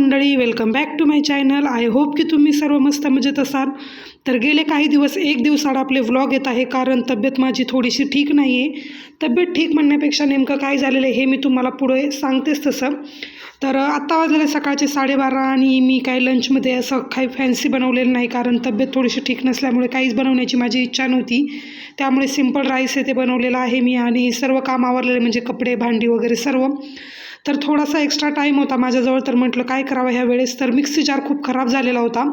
मंडळी welcome back to my channel I hope की तुम्ही सर्व मस्त मजेत असाल. तर गेले काही दिवस एक दिवसाड आपले व्लॉग येत आहे कारण तब्येत माझी थोडीशी ठीक नाही आहे तब्येत ठीक म्हणण्यापेक्षा नेमकं काय झालेलं आहे हे मी तुम्हाला पुढे सांगतेच तसं. तर आत्ता वाजलेले सकाळचे साडेबारा आणि मी काही लंचमध्ये असं काही फॅन्सी बनवलेलं नाही कारण तब्येत थोडीशी ठीक नसल्यामुळे काहीच बनवण्याची माझी इच्छा नव्हती. त्यामुळे सिंपल राईस येथे बनवलेलं आहे मी आणि सर्व काम आवरलेले म्हणजे कपडे भांडी वगैरे सर्व. तर थोडासा एक्स्ट्रा टाईम होता. माझ्याजवळ तर म्हटलं काय करावं ह्या वेळेस? तर मिक्सी जार खूप खराब झालेला होता.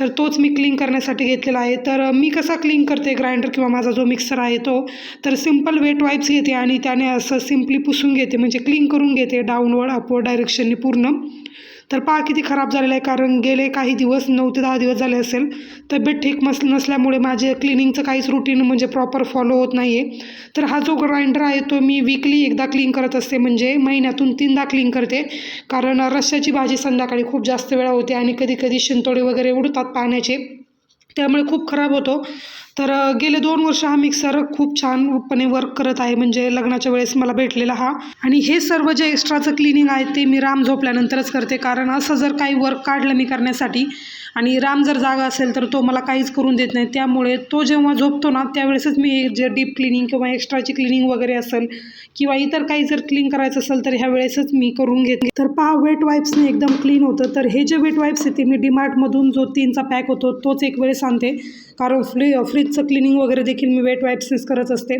तर तोच मी क्लीन करण्यासाठी घेतलेला आहे. तर मी कसा क्लीन करते ग्राइंडर किंवा माझा जो मिक्सर आहे तो? तर सिंपल वेट वाईप्स घेते आणि त्याने असं सिम्पली पुसून घेते म्हणजे क्लीन करून घेते डाऊनवर्ड अपवर्ड डायरेक्शनने पूर्ण. तर पहा किती खराब झालेलं आहे कारण गेले काही दिवस नऊ ते दहा दिवस झाले असेल तब्येत ठीक मस नसल्यामुळे माझे क्लिनिंगचं काहीच रुटीन म्हणजे प्रॉपर फॉलो होत नाही आहे तर हा जो ग्राइंडर आहे तो मी वीकली एकदा क्लीन करत असते म्हणजे महिन्यातून तीनदा क्लीन करते. कारण रश्श्याची भाजी संध्याकाळी खूप जास्त वेळा होते आणि कधी कधी शिंतोडे वगैरे उडतात पाण्याचे. त्यामुळे खूप खराब होतो. तर गेले दोन वर्ष हा मिक्सर खूप छानपणे वर्क करत आहे. म्हणजे लग्नाच्या वेळेस मला भेटलेला हा. आणि हे सर्व जे एक्स्ट्राचं क्लिनिंग आहे ते मी राम झोपल्यानंतरच करते. कारण असं जर काही वर्क काढलं मी करण्यासाठी आणि राम जर जागा असेल तर तो मला काहीच करून देत नाही. त्यामुळे तो जेव्हा झोपतो ना त्यावेळेसच मी जे डीप क्लिनिंग किंवा एक्स्ट्राची क्लिनिंग वगैरे असेल किंवा इतर काही जर क्लीन करायचं असेल तर ह्या वेळेसच मी करून घेते. तर पहा वेट वाईप्सने एकदम क्लीन होतं. तर हे जे वेट वाईप्स आहे ते मी डीमार्टमधून जो तीनचा पॅक होतो तोच एक वेळेस आणते. कारण फ्री फ्रीजचं क्लिनिंग वगैरे देखील मी वेट वाईप्सनेस करत असते.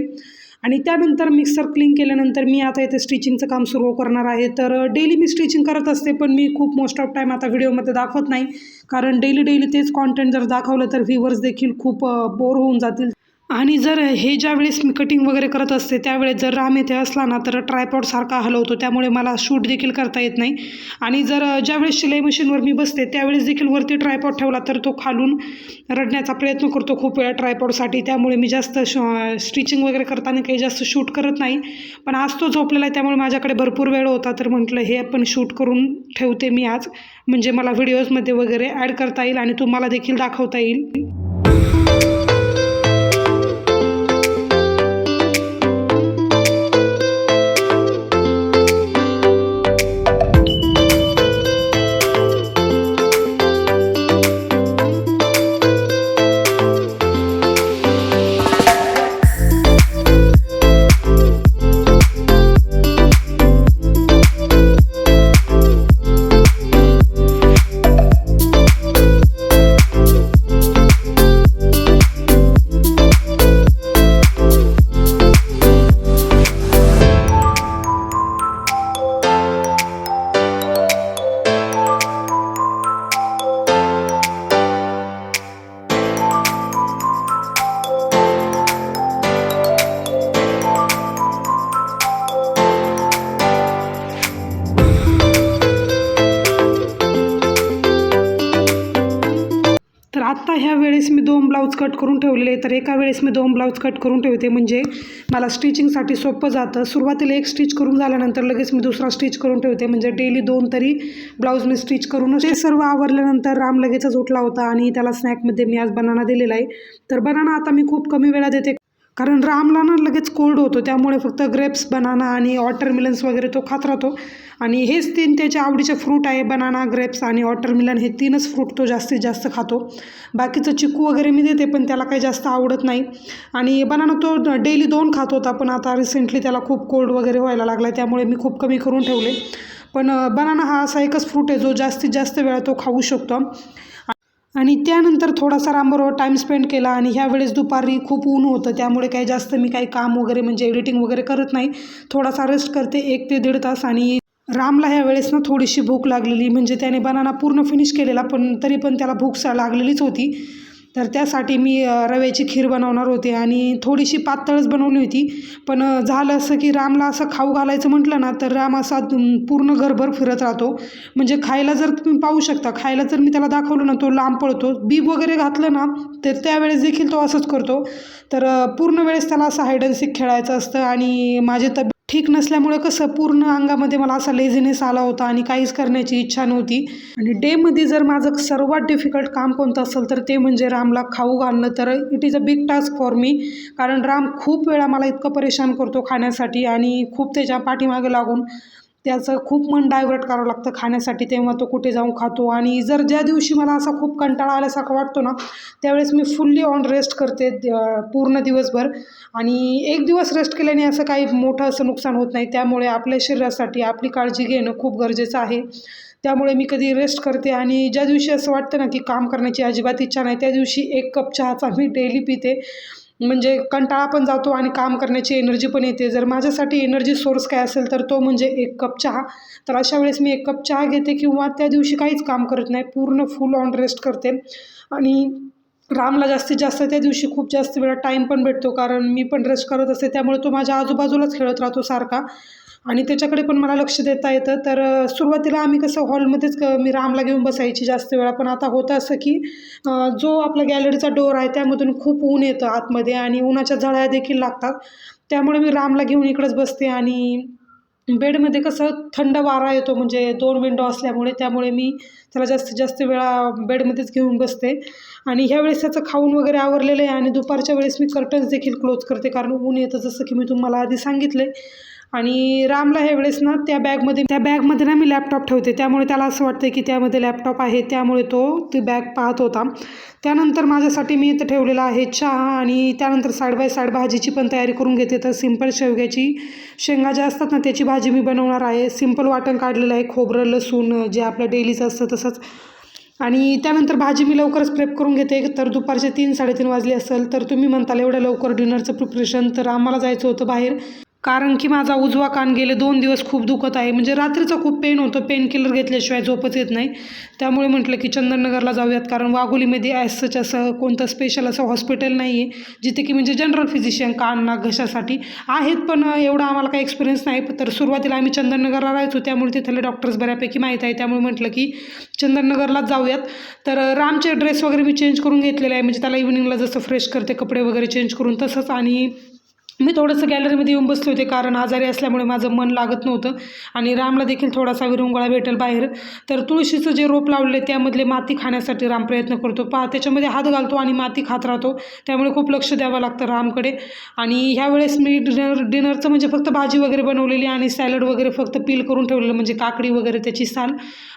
आणि त्यानंतर मिक्सर क्लीन केल्यानंतर मी आता इथे स्टिचिंगचं काम सुरू करणार आहे. तर डेली मी स्टिचिंग करत असते पण मी खूप मोस्ट ऑफ टाईम आता व्हिडिओमध्ये दाखवत नाही. कारण डेली डेली तेच कॉन्टेंट जर दाखवलं तर व्ह्यूवर्स देखील खूप बोर होऊन जातील. आणि जर हे ज्या वेळेस मी कटिंग वगैरे करत असते त्यावेळेस जर राम येथे असला ना तर ट्रायपॉड सारखा हलवतो. त्यामुळे मला शूट देखील करता येत नाही. आणि जर ज्यावेळेस शिलाई मशीनवर मी बसते त्यावेळेस देखील वरती ट्रायपॉड ठेवला तर तो खालून रडण्याचा प्रयत्न करतो खूप वेळा ट्रायपॉडसाठी त्यामुळे मी जास्त स्टिचिंग वगैरे करताना काही जास्त शूट करत नाही. पण आज तो झोपलेला आहे त्यामुळे माझ्याकडे भरपूर वेळ होता. तर म्हटलं हे आपण शूट करून ठेवते मी आज. म्हणजे मला व्हिडिओजमध्ये वगैरे ॲड करता येईल आणि तुम्हाला देखील दाखवता येईल. ब्लाऊज कट करून ठेवलेले तर एका वेळेस मी दोन ब्लाऊज कट करून ठेवते. म्हणजे मला स्टिचिंगसाठी सोपं जातं. सुरुवातीला एक स्टिच करून झाल्यानंतर लगेच मी दुसरा स्टिच करून ठेवते. म्हणजे डेली दोन तरी ब्लाऊज मी स्टिच करून ते सर्व आवरल्यानंतर राम लगेचच उठला होता आणि त्याला स्नॅकमध्ये मी आज बनाना दिलेला आहे. तर बनाना आता मी खूप कमी वेळा देते. कारण रामला ना लगेच कोल्ड होतो. त्यामुळे फक्त ग्रेप्स बनाना आणि वॉटरमिलन्स वगैरे तो खात राहतो. आणि हेच तीन त्याच्या आवडीचे फ्रूट आहे बनाना ग्रेप्स आणि वॉटरमिलन हे तीनच फ्रूट तो जास्तीत जास्त खातो. बाकीचं चिकू वगैरे मी देते पण त्याला काही जास्त आवडत नाही. आणि बनाना तो डेली दोन खात होता पण आता रिसेंटली त्याला खूप कोल्ड वगैरे व्हायला लागला त्यामुळे मी खूप कमी करून ठेवले. पण uh, बनाना हा असा एकच फ्रूट आहे जो जास्तीत जास्त वेळा तो खाऊ शकतो. आणि त्यानंतर थोडासा रामबरोबर टाईम स्पेंड केला आणि ह्या वेळेस दुपारी खूप ऊन होतं त्यामुळे काही जास्त मी काही काम वगैरे म्हणजे एडिटिंग वगैरे करत नाही. थोडासा रेस्ट करते एक ते दीड तास आणि रामला ह्या वेळेस ना थोडीशी भूक लागलेली म्हणजे त्याने बनाना पूर्ण फिनिश केलेला पण तरी पण त्याला भूक लागलेलीच होती. तर त्यासाठी मी रव्याची खीर बनवणार होते आणि थोडीशी पातळच बनवली होती. पण झालं असं की रामला असं खाऊ घालायचं म्हटलं ना तर राम असा पूर्ण घरभर फिरत राहतो. म्हणजे खायला जर तुम्ही पाहू शकता खायला जर मी त्याला दाखवलं ना तो लांब पळतो. बीब वगैरे घातलं ना तर त्यावेळेस देखील तो असंच करतो. तर पूर्ण वेळेस त्याला असं हाईड खेळायचं असतं आणि माझी तब्येत ठीक नसल्यामुळं कसं पूर्ण अंगामध्ये मला असा लेझिनेस आला होता आणि काहीच करण्याची इच्छा नव्हती. आणि डेमध्ये जर माझं सर्वात डिफिकल्ट काम कोणतं असेल तर ते म्हणजे रामला खाऊ घालणं. तर it is a big task for me कारण राम खूप वेळा मला इतकं परेशान करतो खाण्यासाठी आणि खूप त्याच्या पाठीमागे लागून त्याचं खूप मन डायव्हर्ट करावं लागतं खाण्यासाठी. तेव्हा तो कुठे जाऊन खातो आणि जर ज्या दिवशी मला असा खूप कंटाळा आल्यासारखा वाटतो ना त्यावेळेस मी फुल्ली ऑन रेस्ट करते पूर्ण दिवसभर. आणि एक दिवस रेस्ट केल्याने असं काही मोठं असं नुकसान होत नाही. त्यामुळे आपल्या शरीरासाठी आपली काळजी घेणं खूप गरजेचं आहे. त्यामुळे मी कधी रेस्ट करते आणि ज्या दिवशी असं वाटतं ना की काम करण्याची अजिबात इच्छा नाही त्या दिवशी एक कप चहाचा मी डेली पिते. म्हणजे कंटाळा पण जातो आणि काम करण्याची एनर्जी पण येते. जर माझ्यासाठी एनर्जी सोर्स काय असेल तर तो म्हणजे एक कप चहा. तर अशा वेळेस मी एक कप चहा घेते किंवा त्या दिवशी काहीच काम करत नाही. पूर्ण फुल ऑन रेस्ट करते. आणि रामला जास्तीत जास्त त्या दिवशी खूप जास्त वेळा टाईम पण भेटतो. कारण मी पण रेस्ट करत असते. त्यामुळे तो माझ्या आजूबाजूलाच खेळत राहतो सारखा. आणि त्याच्याकडे पण मला लक्ष देता येतं. तर सुरुवातीला आम्ही कसं हॉलमध्येच क मी रामला घेऊन बसायची जास्त वेळा. पण आता होतं असं की जो आपला गॅलरीचा डोर आहे त्यामधून खूप ऊन येतं आतमध्ये आणि उन्हाच्या झळ्या देखील लागतात. त्यामुळे मी रामला घेऊन इकडंच बसते आणि बेडमध्ये कसं थंड वारा येतो म्हणजे दोन विंडो असल्यामुळे त्यामुळे मी त्याला जास्तीत जास्त वेळा बेडमध्येच घेऊन बसते. आणि ह्या वेळेस त्याचं खाऊन वगैरे आवरलेलं आहे आणि दुपारच्या वेळेस मी कर्टन्स देखील क्लोज करते कारण ऊन येतं जसं की मी तुम्हाला आधी सांगितले आणि रामला ह्या वेळेस ना त्या बॅगमध्ये त्या बॅगमध्ये ना मी लॅपटॉप ठेवते. त्यामुळे त्याला असं वाटतं की त्यामध्ये लॅपटॉप आहे त्यामुळे तो ती बॅग पाहत होता. त्यानंतर माझ्यासाठी मी इथं ठेवलेला आहे चहा आणि त्यानंतर साईड बाय साईड भाजीची पण तयारी करून घेते. तर सिंपल शेवग्याची शेंगा ज्या असतात ना त्याची भाजी मी बनवणार आहे. सिंपल वाटण काढलेलं आहे खोबरं लसूण जे आपलं डेलीचं असतं तसंच. आणि त्यानंतर भाजी मी लवकरच प्रेप करून घेते. तर दुपारचे तीन साडेतीन वाजले असेल तर तुम्ही म्हणताल एवढ्या लवकर डिनरचं प्रिपरेशन तर आम्हाला जायचं होतं बाहेर. कारण की माझा उजवा कान गेले दोन दिवस खूप दुखत आहे. म्हणजे रात्रीचा खूप पेन होतं. पेन किलर घेतल्याशिवाय झोपच येत नाही. त्यामुळे म्हटलं की चंदननगरला जाऊयात. कारण वाघोलीमध्ये ॲज सच असं कोणतं स्पेशल असं हॉस्पिटल नाही आहे जिथे की म्हणजे जनरल फिजिशियन कान नाक घशासाठी आहेत. पण एवढा आम्हाला काही एक्सपिरियन्स नाही. तर सुरुवातीला आम्ही चंदननगरला राहायचो. त्यामुळे तिथले डॉक्टर्स बऱ्यापैकी माहीत आहे. त्यामुळे म्हटलं की चंदननगरलाच जाऊयात. तर रामचे ड्रेस वगैरे मी चेंज करून घेतलेले आहे. म्हणजे त्याला इव्हिनिंगला जसं फ्रेश करते कपडे वगैरे चेंज करून तसंच. आणि मी थोडंसं गॅलरीमध्ये येऊन बसले होते. कारण आजारी असल्यामुळे माझं मन लागत नव्हतं. आणि रामला देखील थोडासा विरंगुळा भेटेल बाहेर. तर तुळशीचं जे रोप लावले त्यामधले माती खाण्यासाठी राम प्रयत्न करतो. पा त्याच्यामध्ये हात घालतो आणि माती खात राहतो. त्यामुळे खूप लक्ष द्यावं लागतं रामकडे. आणि ह्यावेळेस मी डिनर डिनरचं म्हणजे फक्त भाजी वगैरे बनवलेली आणि सॅलड वगैरे फक्त पील करून ठेवलेलं म्हणजे काकडी वगैरे त्याची साल.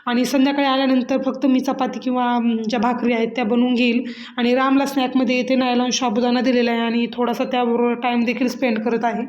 आणि संध्याकाळी आल्यानंतर फक्त मी चपाती किंवा ज्या भाकरी आहेत त्या बनवून घेईल. आणि रामला स्नॅकमध्ये येते नायलॉन साबुदाणा दिलेला आहे. आणि थोडासा त्याबरोबर टाईम देखील स्पेंड करत आहे.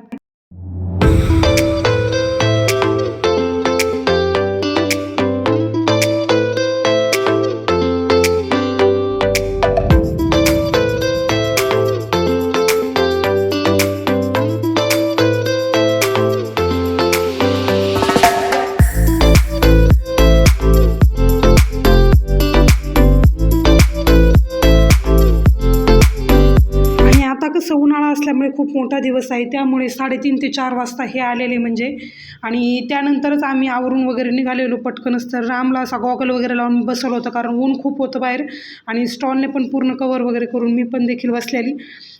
असल्यामुळे खूप मोठा दिवस आहे. त्यामुळे साडेतीन ते चार वाजता हे आलेले म्हणजे. आणि त्यानंतरच आम्ही आवरून वगैरे निघालेलो पटकनच. तर रामला असा गॉगल वगैरे लावून बसवलं होतं कारण ऊन खूप होतं बाहेर. आणि स्टॉलने पण पूर्ण कवर वगैरे करून मी पण देखील बसलेली.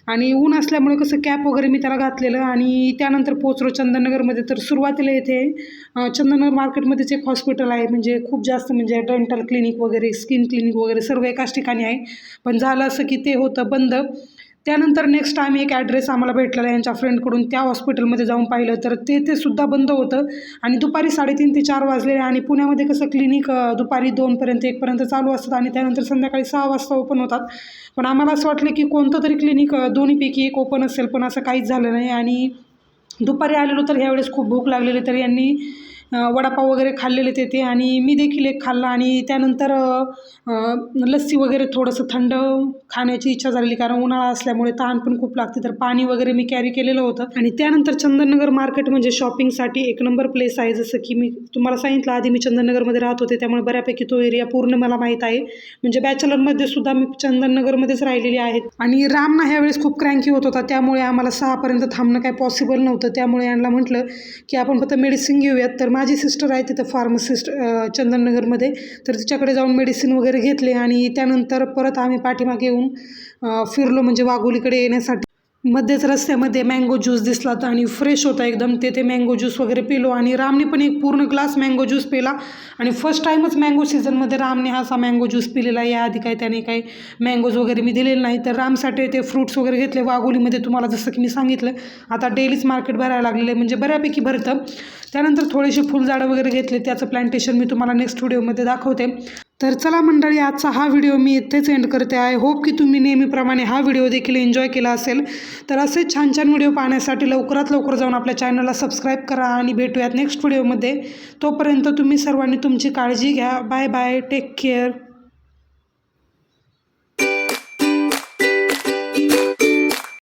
आणि ऊन असल्यामुळे कसं कॅप वगैरे मी त्याला घातलेलं. आणि त्यानंतर पोचलो चंदननगरमध्ये. तर सुरुवातीला येथे चंदननगर मार्केटमध्येच एक हॉस्पिटल आहे. म्हणजे खूप जास्त म्हणजे डेंटल क्लिनिक वगैरे स्किन क्लिनिक वगैरे सर्व एकाच ठिकाणी आहे. पण झालं असं की ते होतं बंद. त्यानंतर नेक्स्ट टाईम एक ॲड्रेस आम्हाला भेटलेला यांच्या फ्रेंडकडून त्या हॉस्पिटलमध्ये जाऊन पाहिलं तर ते ते सुद्धा बंद होतं. आणि दुपारी साडेतीन ते चार वाजले आणि पुण्यामध्ये कसं क्लिनिक दुपारी दोनपर्यंत एकपर्यंत चालू असतात आणि त्यानंतर संध्याकाळी सहा वाजता ओपन होतात. पण आम्हाला असं वाटलं की कोणतं तरी क्लिनिक दोन्हीपैकी एक ओपन असेल पण असं काहीच झालं नाही. आणि दुपारी आलेलो तर ह्यावेळेस खूप भूक लागलेली तर यांनी वडापाव वगैरे खाल्लेले ते आणि मी देखील एक खाल्ला आणि त्यानंतर लस्सी वगैरे थोडंसं थंड खाण्याची इच्छा झालेली कारण उन्हाळा असल्यामुळे तहान पण खूप लागते तर पाणी वगैरे मी कॅरी केलेलं होतं. आणि त्यानंतर चंदननगर मार्केट म्हणजे शॉपिंगसाठी एक नंबर प्लेस आहे जसं की मी तुम्हाला सांगितलं आधी मी चंदननगरमध्ये राहत होते त्यामुळे बऱ्यापैकी तो एरिया पूर्ण मला माहीत आहे. म्हणजे बॅचलरमध्ये सुद्धा मी चंदननगरमध्येच राहिलेली आहे. आणि रामना ह्यावेळेस खूप क्रँकी होत होता त्यामुळे आम्हाला सहापर्यंत थांबणं काय पॉसिबल नव्हतं. त्यामुळे यांना म्हटलं की आपण फक्त मेडिसिन घेऊयात. तर माझी सिस्टर आहे तिथं फार्मसिस्ट चंदननगरमध्ये. तर तिच्याकडे जाऊन मेडिसिन वगैरे घेतले आणि त्यानंतर परत आम्ही पाठीमागे येऊन फिरलो म्हणजे वाघोलीकडे येण्यासाठी. मध्येच रस्त्यामध्ये मँगो ज्यूस दिसला तर आणि फ्रेश होता एकदम. तेथे मँगो ज्यूस वगैरे पिलो आणि रामने पण एक पूर्ण ग्लास मँगो ज्यूस पिला. आणि फर्स्ट टाईमच मँगो सीझनमध्ये रामने हा असा मँगो ज्यूस पिलेला आहे. याआधी काय त्याने काही मँगोज वगैरे मी दिलेले नाही तर रामसाठी ते फ्रूट्स वगैरे घेतले वाघोलीमध्ये तुम्हाला जसं की मी सांगितलं. आता डेलीच मार्केट भरायला लागलेलं आहे. म्हणजे बऱ्यापैकी भरतं. त्यानंतर थोडेसे फुलझाडं वगैरे घेतले. त्याचं प्लांटेशन मी तुम्हाला नेक्स्ट व्हिडिओमध्ये दाखवते. तर चला मंडळी आजचा हा व्हिडिओ मी इथेच एंड करते आय होप की तुम्ही नेहमीप्रमाणे हा व्हिडिओ देखील एन्जॉय केला असेल. तर असेच छान छान व्हिडिओ पाहण्यासाठी लवकरात लवकर जाऊन आपल्या चॅनलला सबस्क्राईब करा आणि भेटूयात नेक्स्ट व्हिडिओमध्ये तोपर्यंत तुम्ही सर्वांनी तुमची काळजी घ्या. Bye bye take care